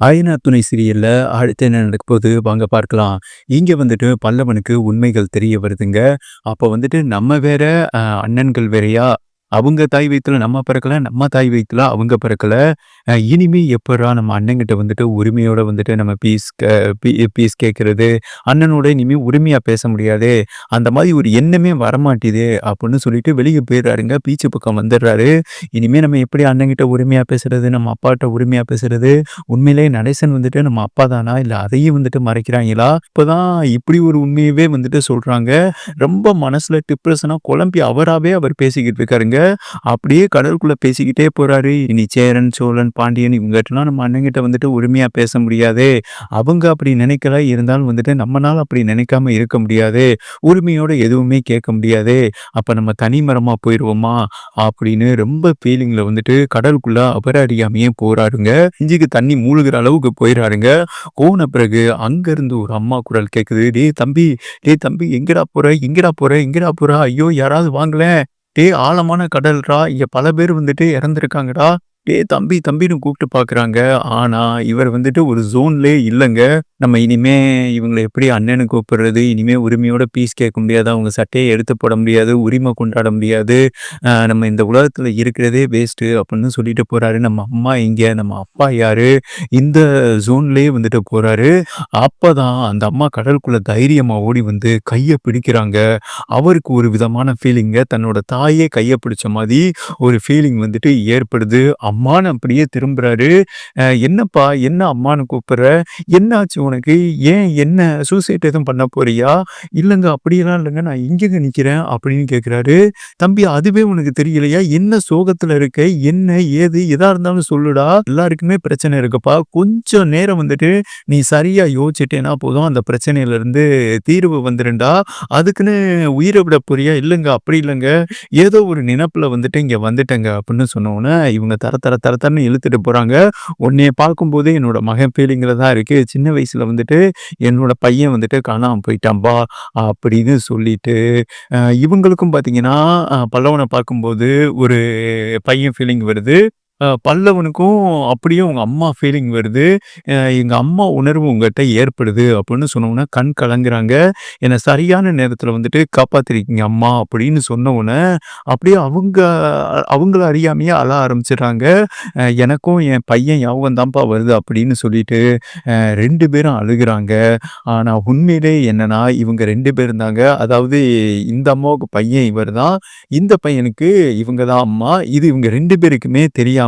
அயனா துணை சீரியல்ல அடுத்து என்ன நடக்க போகுது வாங்க பார்க்கலாம். இங்க வந்துட்டு பல்லவனுக்கு உண்மைகள் தெரிய வருதுங்க. அப்ப வந்துட்டு நம்ம வேற, அண்ணன்கள் வேறையா அவங்க தாய் வயிற்றுல நம்ம பிறக்கல, நம்ம தாய் வயிற்றுல அவங்க பிறக்கல. இனிமே எப்படா நம்ம அண்ணன்கிட்ட வந்துட்டு உரிமையோட வந்துட்டு நம்ம பீஸ் பீ பீஸ் கேட்கறது? அண்ணனோட இனிமே உரிமையா பேச முடியாது அந்த மாதிரி ஒரு எண்ணமே வரமாட்டேது அப்படின்னு சொல்லிட்டு வெளியே போயிடுறாருங்க பீச்சு பக்கம் வந்துடுறாரு. இனிமே நம்ம எப்படி அண்ணங்கிட்ட உரிமையா பேசுறது? நம்ம அப்பாட்ட உரிமையா பேசுறது? உண்மையிலே நடேசன் வந்துட்டு நம்ம அப்பா தானா? இல்ல அதையும் வந்துட்டு மறைக்கிறாங்களா? இப்பதான் இப்படி ஒரு உண்மையவே வந்துட்டு சொல்றாங்க. ரொம்ப மனசுல டிப்ரெஷனா குழம்பி அவராகவே அவர் பேசிக்கிட்டு இருக்காருங்க. அப்படியே கடலுக்குள்ள பேசிக்கிட்டே போறாரு. இனி சேரன், சோழன், பாண்டியன் இவங்ககிட்டலாம் நம்ம அண்ணங்கிட்ட வந்துட்டு உரிமையா பேச முடியாது அவங்க அப்படி நினைக்கல. இருந்தாலும் வந்துட்டு நம்மளால் அப்படி நினைக்காம இருக்க முடியாது உரிமையோட எதுவுமே கேட்க முடியாது அப்ப நம்ம தனி மரமா போயிருவோமா? அப்படின்னு ரொம்ப ஃபீலிங்ல வந்துட்டு கடலுக்குள்ள அவர அறியாமயே போறாருங்க. இஞ்சிக்கு தண்ணி மூழ்கிற அளவுக்கு போயிடாருங்க போன பிறகு அங்கருந்து ஒரு அம்மா குரல் கேட்குது. "டேய் தம்பி, டேய் தம்பி எங்கடா போற? எங்கடா போற? எங்கடா போற? ஐயோ! யாராவது வாங்கலேன் டே ஆழமான கடல்ரா இங்க பல பேர் வந்துட்டு இறந்துருக்காங்கடா. டே தம்பி, தம்பின்னு கூப்பிட்டு பார்க்குறாங்க. ஆனால் இவர் வந்துட்டு ஒரு ஜோன்லேயே இல்லைங்க நம்ம இனிமே இவங்களை எப்படி அண்ணனு கூப்பிடுறது? இனிமே உரிமையோட பீஸ் கேட்க முடியாது. அவங்க சட்டையை எடுத்து போட முடியாது. உரிமை கொண்டாட முடியாது. நம்ம இந்த உலகத்தில் இருக்கிறதே வேஸ்ட்டு அப்படின்னு சொல்லிட்டு போகிறாரு நம்ம அம்மா இங்கே நம்ம அப்பா யார் இந்த ஜோன்லேயே வந்துட்டு போகிறாரு அப்போ தான் அந்த அம்மா கடலுக்குள்ளே தைரியமாக ஓடி வந்து கையை பிடிக்கிறாங்க. அவருக்கு ஒரு விதமான ஃபீலிங்க. தன்னோட தாயே கையை பிடிச்ச மாதிரி ஒரு ஃபீலிங் வந்துட்டு ஏற்படுது. அம்மான்னு அப்படியே திரும்புறாரு. "என்னப்பா? என்ன அம்மான்னு கூப்பிடுற? என்னாச்சு உனக்கு? ஏன் என்ன சூசைட் எதுவும் பண்ண போறியா?" இல்லைங்க அப்படியெல்லாம் இல்லைங்க நான் இங்கங்க நிற்கிறேன் அப்படின்னு கேட்குறாரு. "தம்பி அதுவே உனக்கு தெரியலையா? என்ன சோகத்தில் இருக்க? என்ன? ஏது? எதா இருந்தாலும் சொல்லுடா. எல்லாருக்குமே பிரச்சனை இருக்குப்பா. கொஞ்சம் நேரம் வந்துட்டு நீ சரியா யோசிச்சிட்டேன்னா போதும். அந்த பிரச்சனையிலேருந்து தீர்வு வந்துருண்டா அதுக்குன்னு உயிரை விட போறியா?" இல்லைங்க அப்படி இல்லைங்க ஏதோ ஒரு நினப்பில் வந்துட்டு இங்கே வந்துட்டேங்க." அப்படின்னு சொன்னோன்னே இவங்க தரத்தை தர தர தரன்னு இழுத்துட்டு போகிறாங்க "உன்னைய பார்க்கும்போது என்னோட மகன் ஃபீலிங்கில் தான் இருக்குது சின்ன வயசில் வந்துட்டு என்னோட பையன் வந்துட்டு காணாமல் போயிட்டான்பா." அப்படின்னு சொல்லிட்டு, இவங்களுக்கும் பார்த்தீங்கன்னா, பல்லவனை பார்க்கும்போது ஒரு பையன் ஃபீலிங் வருது. பல்லவனுக்கும் அப்படியே உங்க அம்மா ஃபீலிங் வருது. எங்கள் "எங்க அம்மா உணர்வு உங்கள்கிட்ட ஏற்படுது." அப்படின்னு சொன்னவுனே கண் கலங்குறாங்க. என்னை சரியான நேரத்தில் வந்துட்டு காப்பாத்திருக்கீங்க அம்மா." அப்படின்னு சொன்னவுனே, அப்படியே அவங்க அவங்கள அறியாமையே அழ ஆரம்பிச்சிடுறாங்க எனக்கும் என் பையன் ஞாபகம் தான்ப்பா வருது." அப்படின்னு சொல்லிட்டு, ரெண்டு பேரும் அழுகிறாங்க ஆனா உண்மையிலே என்னன்னா, இவங்க ரெண்டு பேர் இருந்தாங்க அதாவது இந்த அம்மாவுக்கு பையன் இவர் தான். இந்த பையனுக்கு இவங்க தான் அம்மா. இது இவங்க ரெண்டு பேருக்குமே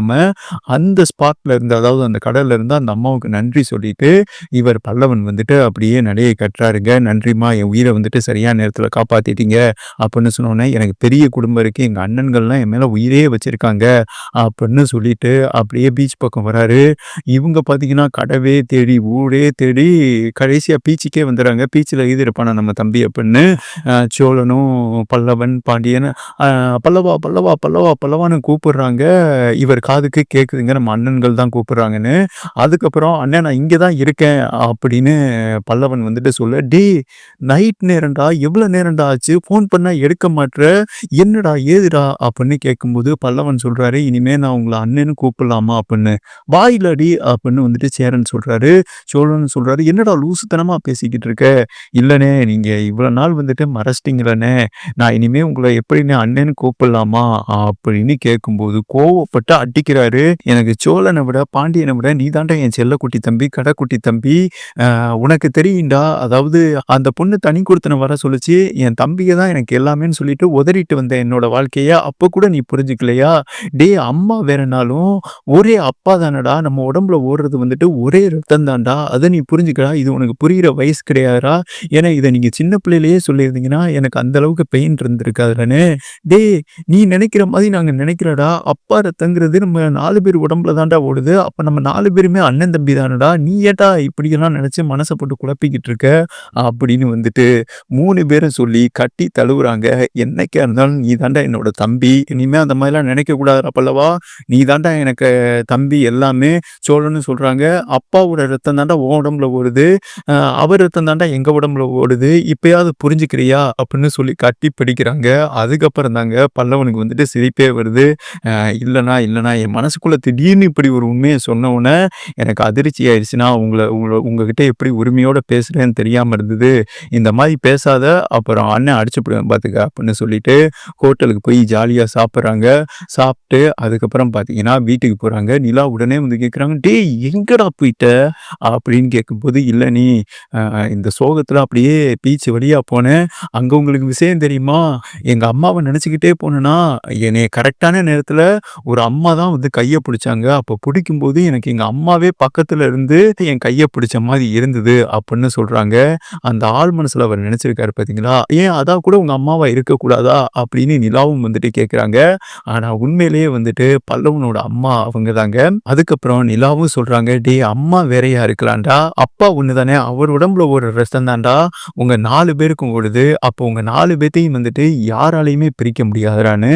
தெரியாம, அந்த ஸ்பாட்ல இருந்து அதாவது அந்த கடல்ல இருந்து அந்த அம்மாவுக்கு நன்றி சொல்லிட்டு, இவர் பல்லவன் வந்துட்டு அப்படியே நடையை கட்டுறாருங்க. "நன்றிம்மா என் உயிரை வந்துட்டு சரியான நேரத்துல காப்பாத்திட்டீங்க." அப்படின்னு சொன்னோன்னே "எனக்கு பெரிய குடும்பம் இருக்கு. எங்க அண்ணன்கள்லாம் என் மேல உயிரே வச்சிருக்காங்க." அப்படின்னு சொல்லிட்டு அப்படியே பீச் பக்கம் வராரு. இவங்க பார்த்தீங்கன்னா, கடவே தேடி, ஊரே தேடி கடைசியா பீச்சுக்கே வந்துடுறாங்க பீச்சில் எழுதி இருப்பானா நம்ம தம்பி?" அப்படின்னு. சோழனும், பல்லவன், பாண்டியன் "பல்லவா, பல்லவா, பல்லவா, பல்லவான்னு" கூப்பிடுறாங்க. இவர் காதுக்கு கேட்குதுங்க. நம்ம அண்ணன்கள் தான் கூப்பிடுறாங்கன்னு. அதுக்கப்புறம் "அண்ணே நான் இங்கே தான் இருக்கேன்." அப்படின்னு பல்லவன் வந்துட்டு சொல்ல, டே நைட் நேரம்டா. எவ்வளோ நேரம்டா ஆச்சு? ஃபோன் பண்ணால் எடுக்க மாட்டுற என்னடா? ஏதுடா?" அப்படின்னு கேட்கும்போது பல்லவன் சொல்கிறாரு இனிமேல் நான் உங்களை அண்ணன்னு கூப்பிடலாமா?" அப்படின்னு. "வாயிலடி" அப்படின்னு வந்துட்டு சேரன் சொல்கிறாரு சோழன் சொல்கிறாரு "என்னடா லூசுத்தனமாக பேசிக்கிட்டு இருக்க?" இல்லைண்ணே நீங்கள் இவ்வளோ நாள் வந்துட்டு மறைச்சிட்டிங்களே நான் இனிமேல் உங்களை எப்படிண்ணே அண்ணன்னு கூப்பிடலாமா?" அப்படின்னு கேட்கும்போது கோவப்பட்டு திட்டிக்கிறாரு "எனக்கு சோழனை விட, பாண்டியனை விட நீ தாண்டா என் செல்லக்குட்டி தம்பி, கடைக்குட்டி தம்பி. உனக்கு தெரியுண்டா அதாவது அந்த பொண்ணு தனி கொடுத்தன வர சொல்லுச்சு. என் தம்பியை தான் எனக்கு எல்லாமேன்னு சொல்லிட்டு உதறிட்டு வந்தேன் என்னோட வாழ்க்கையை அப்போ கூட நீ புரிஞ்சுக்கலையா? டேய் அம்மா வேறனாலும் ஒரே அப்பா தானடா. நம்ம உடம்புல ஓடுறது வந்துட்டு ஒரே ரத்தம் தான்டா. அதை நீ புரிஞ்சுக்கடா. இது உனக்கு புரிகிற வயசு கிடையாதா ஏன்னா இதை நீங்கள் சின்ன பிள்ளையிலேயே சொல்லியிருந்தீங்கன்னா, எனக்கு அந்த அளவுக்கு பெயின் இருந்திருக்காதுல்லண்ணே. டேய் நீ நினைக்கிற மாதிரி நாங்கள் நினைக்கிறடா அப்பா ரத்தங்கிறது நம்ம நாலு பேர் உடம்புல தான்டா ஓடுது. அப்ப நம்ம நாலு பேருமே அண்ணன், தம்பி தானடா. நீ ஏன்டா இப்படியெல்லாம் நினைச்சு மனசை போட்டு குழப்பிக்கிட்டு இருக்க?" அப்படின்னு வந்துட்டு மூணு பேரும் சொல்லி கட்டி தழுவுறாங்க. "என்னைக்கா இருந்தாலும் நீ தான்டா என்னோட தம்பி. இனிமே அந்த மாரிலாம் நினைக்கக்கூடாதுடா பல்லவா. நீ தான்டா எனக்கு தம்பி எல்லாமே." சோழன்னு சொல்றாங்க, "அப்பாவோட ரத்தம் தான்டா உன் உடம்புல ஓடுது. அவர் ரத்தம் தான்டா எங்க உடம்புல ஓடுது. இப்பயாவது புரிஞ்சுக்கிறியா?" அப்படின்னு சொல்லி கட்டி பிடிக்கிறாங்க. அதுக்கப்புறம் தாங்க பல்லவனுக்கு வந்துட்டு சிரிப்பே வருது. இல்லைனா இல்லைனா நான் என் மனசுக்குள்ள திடீர்னு இப்படி ஒரு உண்மையை சொன்னவுடனே எனக்கு அதிர்ச்சி ஆயிடுச்சு. நான் உங்களை உங்ககிட்ட எப்படி உரிமையோட பேசுறேன்னு தெரியாம இருந்தது. இந்த மாதிரி பேசாத, அப்புறம் அண்ணன் அடிச்சுப்புடுவேன் பாத்துக்க அப்படின்னு சொல்லிட்டு ஹோட்டலுக்கு போய் ஜாலியா சாப்பிட்றாங்க சாப்பிட்டு அதுக்கப்புறம் பாத்தீங்கன்னா வீட்டுக்கு போறாங்க. நிலா உடனே வந்து கேட்குறாங்க, டே எங்கடா போயிட்ட?" அப்படின்னு கேட்கும்போது, இல்லை நீ இந்த சோகத்துல அப்படியே பீச் வழியா போனேன். அங்க உங்களுக்கு விஷயம் தெரியுமா? எங்க அம்மாவை நினச்சிக்கிட்டே போனேன்னா என்னைய கரெக்டான நேரத்துல ஒரு அம்மா தான் வந்து கையை பிடிச்சாங்க அப்போ பிடிக்கும்போது எனக்கு எங்கள் அம்மாவே பக்கத்தில் இருந்து என் கையை பிடிச்ச மாதிரி இருந்தது." அப்படின்னு சொல்கிறாங்க அந்த ஆழ் மனசில் அவர் நினச்சிருக்காரு பார்த்தீங்களா "ஏன் அதான் கூட உங்கள் அம்மாவாக இருக்கக்கூடாதா?" அப்படின்னு நிலாவும் வந்துட்டு கேட்குறாங்க. ஆனால் உண்மையிலேயே வந்துட்டு பல்லவனோட அம்மா அவங்க தாங்க. அதுக்கப்புறம் நிலாவும் சொல்கிறாங்க டே அம்மா வேறையா இருக்கலாம்டா. அப்பா ஒன்று தானே. அவர் உடம்புல ஒரு ரசம் தான்டா உங்கள் நாலு பேருக்கும் ஓடுது. அப்போ உங்கள் நாலு பேத்தையும் வந்துட்டு யாராலையுமே பிரிக்க முடியாதுடான்னு"